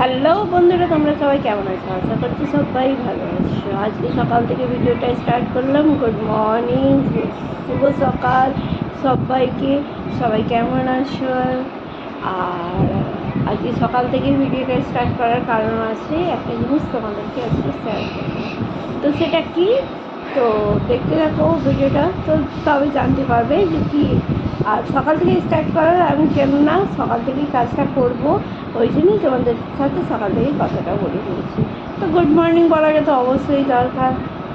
Hello বন্ধুরা, তোমরা সবাই কেমন আছো? আশা করছি সবাই ভালো আছো। আজকে সকাল থেকে ভিডিওটা স্টার্ট করলাম। গুড মর্নিং শুভ সকাল। সবাইকে, সবাই কেমন আছো? আর আজকে সকাল থেকে ভিডিওটা স্টার্ট করার কারণ আছে, একটা জিনিস তোমাদেরকে আজকে শেয়ার করব। তো সেটা কি? তো দেখতে থাকো ভিডিওটা। তো তবে জানতে পারবে যে কি আর সকাল থেকে স্টার্ট করার আমি কেন না, সকাল থেকেই কাজটা করব। ওই জন্যই তোমাদের সাথে সকাল থেকেই কথাটা বলে দিয়েছি তো গুড মর্নিং বলাটা তো অবশ্যই দরকার।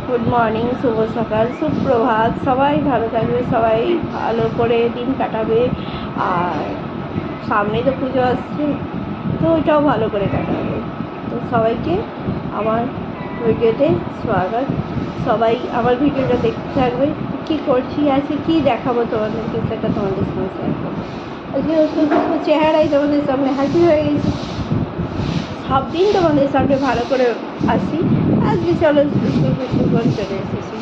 গুড মর্নিং শুভ সকাল, সুপ্রভাত। সবাই ভালো থাকবে, সবাই ভালো করে দিন কাটাবে। আর সামনে তো পুজো আসছে, তো ওইটাও ভালো করে কাটাবে। তো সবাইকে আমার ভিডিওতে স্বাগত। সবাই আমার ভিডিওটা দেখতে থাকবে। কী করছি, আজকে কী দেখাবো তোমাদেরকে, সেটা তোমাদের সঙ্গে শেয়ার করব। আজকে নতুন চেহারাই তোমাদের সামনে হাজির হয়ে গেছে, সব দিন তোমাদের সামনে ভালো করে আসি আজকে চলো সুন্দর চলে এসেছি।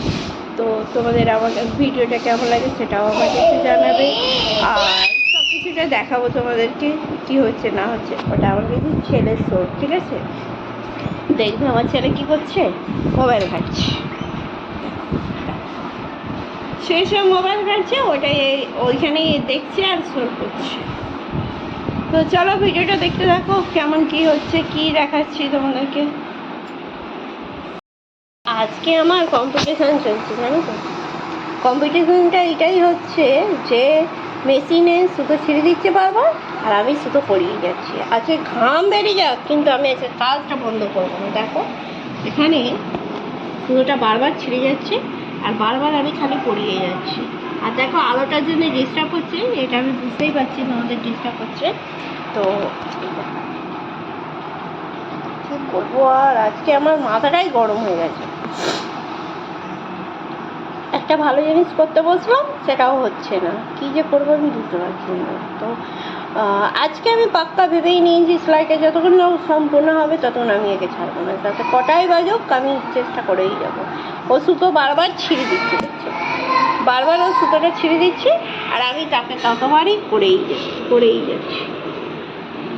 তো তোমাদের আমার ভিডিওটা কেমন লাগে সেটাও আমাকে একটু জানাবে। আর সব কিছুটা দেখাবো তোমাদেরকে, কি হচ্ছে না হচ্ছে। ওটা আমার কিন্তু ছেলের শোর ঠিক আছে? দেখবে আমার ছেলে কি করছে? মোবাইল ঘাটছে। সেই সব মোবাইল ঘাটছে ওটাই ওইখানেই দেখছে আর শোর করছে। তো চলো ভিডিওটা দেখতে দেখো কেমন কি হচ্ছে, কি দেখাচ্ছি তোমাদেরকে। আজকে আমার কম্পিটিশান চলছে, জানো তো? কম্পিটিশানটা এটাই হচ্ছে যে মেশিনে সুতো ছিঁড়ে দিচ্ছে বারবার, আর আমি সুতো পরিয়ে যাচ্ছি। আজকে ঘাম বেরিয়ে যাক, কিন্তু আমি আজকে কাজটা বন্ধ করব না। দেখো, এখানে সুতোটা বারবার ছিঁড়ে যাচ্ছে আর বারবার আমি খালি পরিয়ে যাচ্ছি। আর দেখো, আলোটার জন্য ডিস্টার্ব হচ্ছে, এটা আমি বুঝতেই পারছি তোমাদের ডিস্টার্ব হচ্ছে। তো কি করব আর? আজকে আমার মাথাটাই গরম হয়ে গেছে। একটা ভালো জিনিস করতে বসলাম, সেটাও হচ্ছে না। কি যে করব আমি বুঝতে পারছি না। তো আজকে আমি পাক্কা ভেবেই নিয়েছি সেলাইটা যতক্ষণ না সম্পূর্ণ হবে, ততক্ষণ আমি একে ছাড়বো না। তাতে কটাই বাজুক, আমি চেষ্টা করেই যাব। ও সুতো বারবার ছিঁড়ে দিচ্ছে বারবার ও সুতোটা ছিঁড়ে দিচ্ছে, আর আমি তাকে ততবারই করেই যাচ্ছি করেই যাচ্ছি।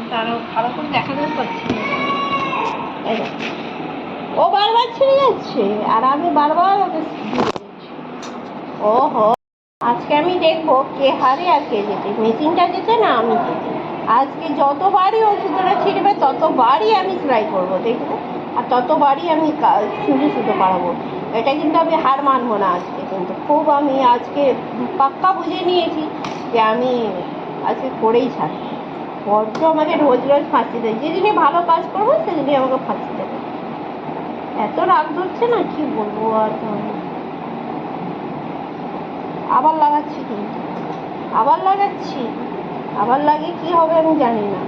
তারও ভালো করে দেখাতে পারছি না। এই দেখো। ও বারবার ছিঁড়ে যাচ্ছে, আর আমি বারবার ওকে ওহো, আজকে আমি দেখব কে হারে আর কে যেতে মেশিনটা যেতে না আমি যেতে আজকে যতবারই ও সুতোটা ছিঁড়বে, ততবারই আমি সেলাই করব, দেখবে? আর ততবারই আমি কা- সুতো পারাবো এটা কিন্তু আমি হার মানবো না আজকে কিন্তু। খুব আমি আজকে পাক্কা বুঝে নিয়েছি যে আমি আজকে করেই ছাড়বো। বড্ড আমাকে রোজ রোজ ফাঁসি দেয়। যে যেদিনই ভালো কাজ করব সেদিনই আমাকে ফাঁসি দেবে। এত রাগ ধরছে না, কি বলব আর। আবার লাগাচ্ছি কিন্তু। আবার লাগাচ্ছি। আবার লাগে কি হবে আমি জানি না।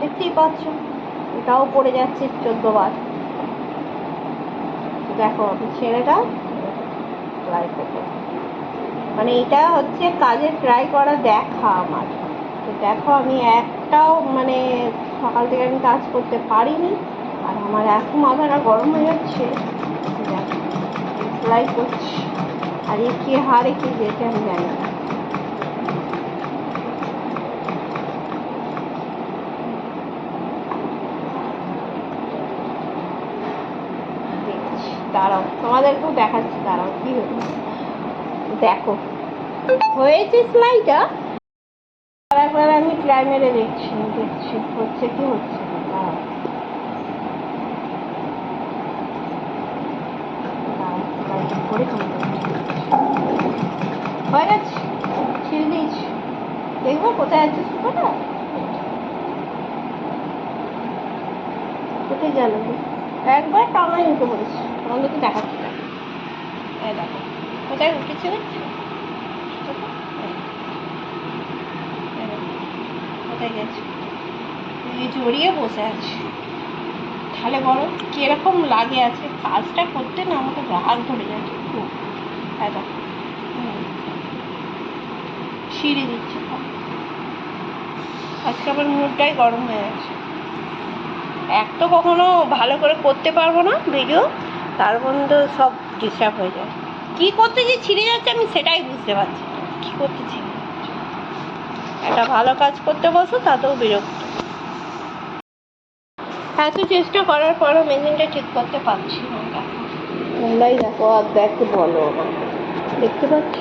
দেখতেই পাচ্ছ। এটাও পড়ে যাচ্ছে চোদ্দ বার। দেখো, ছেলেটা ট্রাই করব মানে এটা হচ্ছে কাজে ট্রাই করা দেখা আমার। তো দেখো, আমি একটাও মানে সকাল থেকে আমি কাজ করতে পারিনি, আর আমার এখন মাথাটা গরম হয়ে যাচ্ছে। সেলাই করছি। আর কে হারে কে যেতে আমি জানি না দেখছি দাঁড়াও, তোমাদেরকেও দেখাচ্ছি, দাঁড়াও, কি হয়েছে দেখো, হয়েছে সেলাইটা একবার আমি ট্রাই মেরে দেখছি দেখছি, হচ্ছে কি হচ্ছে। হয়ে গেছে, ছিঁড়ে দিয়েছি। দেখব কোথায় আছে সুতোটা? কোথায় গো? একবার টাঙাই উঠে পড়েছে। তোমাদেরকে দেখাচ্ছি। এই দেখো। কোথায় উঠেছে কোথায় গেছে? জড়িয়ে বসে আছে। তাহলে বলো, কীরকম লাগে আছে? কাজটা করতে না আমাকে রাগ ধরে যাচ্ছে খুব হুম। ছিঁড়ে দিচ্ছে। আজকে আমার মুডটাই গরম হয়ে গেছে। এক তো কখনো ভালো করে করতে পারব না, ভিডিও। তার মধ্যে সব ডিস্টার্ব হয়ে যায়। কি করতে যে ছিঁড়ে যাচ্ছে আমি সেটাই বুঝতে পারছি কী করতে ছিঁড়ে যাচ্ছে? একটা ভালো কাজ করতে বসো, তাতেও বিরক্ত। এত চেষ্টা করার পরও মেশিনটা ঠিক করতে পারছি না। দেখো দেখো আর দেখতে বলো দেখতে পাচ্ছ?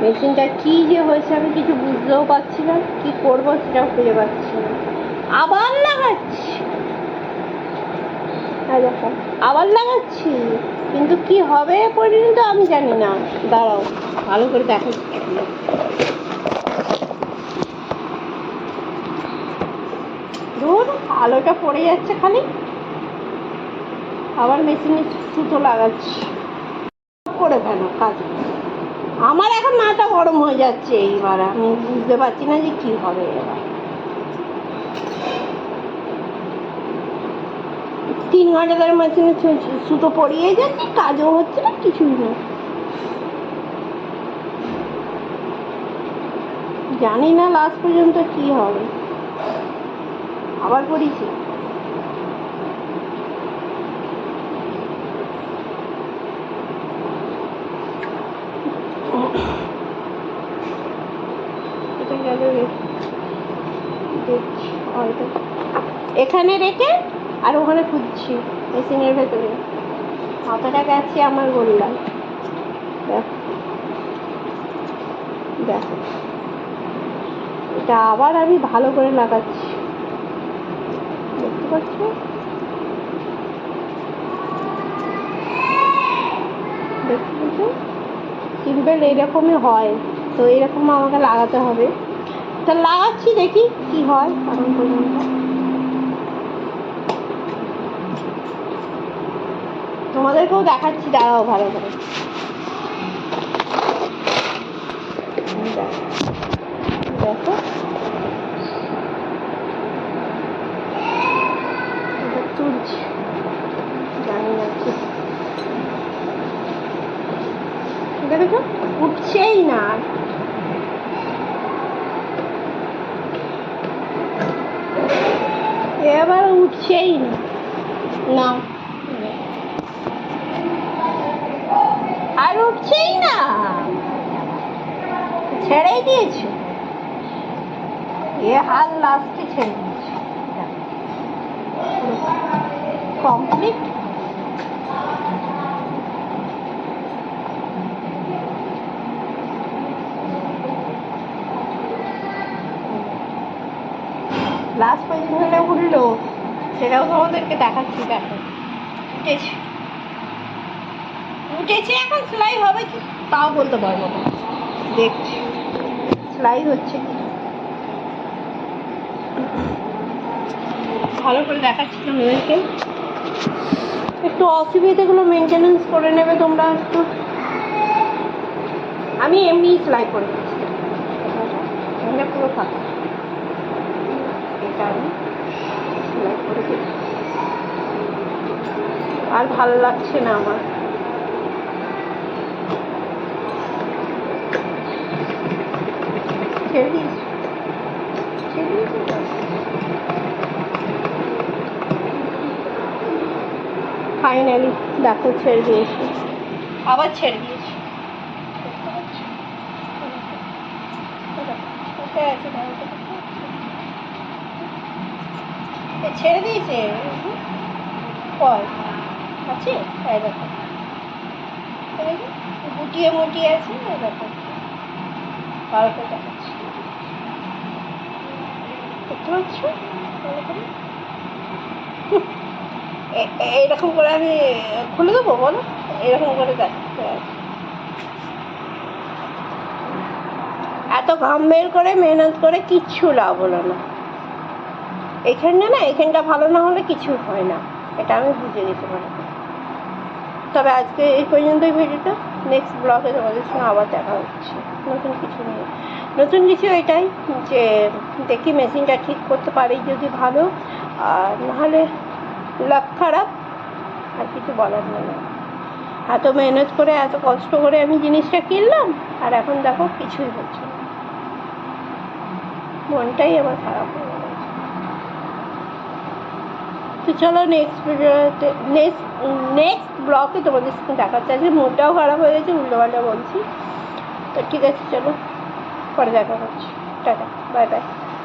মেশিনটা কি যে হয়েছে আমি কিছু বুঝতেও পারছি না। কি করব সেটাও খুঁজে পাচ্ছি না। আবার লাগাচ্ছি। দেখো আবার লাগাচ্ছি, কিন্তু কি হবে পর্যন্ত আমি জানি না। দাঁড়াও, ভালো করে দেখাচ্ছি ধুর, আলোটা পড়ে যাচ্ছে খালি। আবার মেশিনে সুতো লাগাচ্ছি। করে কেন কাজ আমার এখন মাথা গরম হয়ে যাচ্ছে এইবার, আমি বুঝতে পারছি না যে কি হবে এবার। তিন ঘণ্টা ধরে মেশিনে সুতো পড়িয়ে যাচ্ছে কাজও হচ্ছে না, কিছুই না। জানি না লাস্ট পর্যন্ত কি হবে। আবার হয়তো। এখানে রেখে আর ওখানে খুঁজছি মেশিনের ভেতরে। মাথাটা গেছে আমার গোল্লায় দেখো। দেখো। এটা আবার আমি ভালো করে লাগাচ্ছি। দেখতে পাচ্ছ? দেখতে পাচ্ছ? সিম্পল এরকমই হয়। তো এরকম আমাকে লাগাতে হবে। তা লাগাচ্ছি দেখি কি হয় এখন পর্যন্ত। তোমাদেরকেও দেখাচ্ছি, দাঁড়াও ভালো করে। দেখো। দেখো। তুলছি। জানি না কি। দেখেছ উঠছেই না। এবার উঠছেই না। না। আর উঠছেই না। ছেড়েই দিয়েছে। এ হাল লাস্টে ছেড়ে দিয়েছে। কমপ্লিট লাস্ট পজিশনে উঠল। সেটাও তোমাদেরকে দেখাচ্ছি, দেখো। উঠেছে উঠেছে এখন, সেলাই হবে কি? তাও বলতে পারব না। দেখছি সেলাই হচ্ছে। ভালো করে দেখাচ্ছি তোমাদেরকে। একটু অসুবিধাগুলো মেনটেনেন্স করে নেবে তোমরা একটু। আমি এমনি সেলাই করে পুরো ফাঁকা এটা আমি সেলাই করে আর ভালো লাগছে না আমার। ছেড়ে দিয়েছি। ফাইনালি দেখো, ছেড়ে দিয়েছি। আবার ছেড়ে দিয়েছি। ছেড়ে দিয়েছে? কয় আছে? তাই গুটিয়ে মুটিয়ে আছে দেখো। দেখাচ্ছি পাচ্ছ ভালো করে? আমি খুলে দেবো, বলো? এরকম করে এত ঘাম বের করে, মেহনত করে কিচ্ছু লাভ হলো না। এখানটা না, এখানটা ভালো না হলে কিছু হয় না। এটা আমি বুঝে নিতে পারি তবে আজকে এই পর্যন্তই ভিডিওটা। নেক্সট ব্লগে তোমাদের সঙ্গে আবার দেখা হচ্ছে। নতুন কিছু নিয়ে। নতুন কিছু এটাই যে দেখি মেশিনটা ঠিক করতে পারি যদি ভালো, আর নাহলে লাভ খারাপ, আর কিছু বলার নেই। এত মেহনত করে, এত কষ্ট করে আমি জিনিসটা কিনলাম, আর এখন দেখো কিছুই হচ্ছে না। মনটাই আমার খারাপ হয়ে গেছে। তো চলো নেক্সট ভিডিওতে নেক্সট নেক্সট ব্লগে তোমাদের সঙ্গে দেখাচ্ছে। আজকে মনটাও খারাপ হয়ে গেছে উল্টো পাল্টা বলছি। তো ঠিক আছে, চলো। पड़ जाएगा कुछ टाटा बाय बाय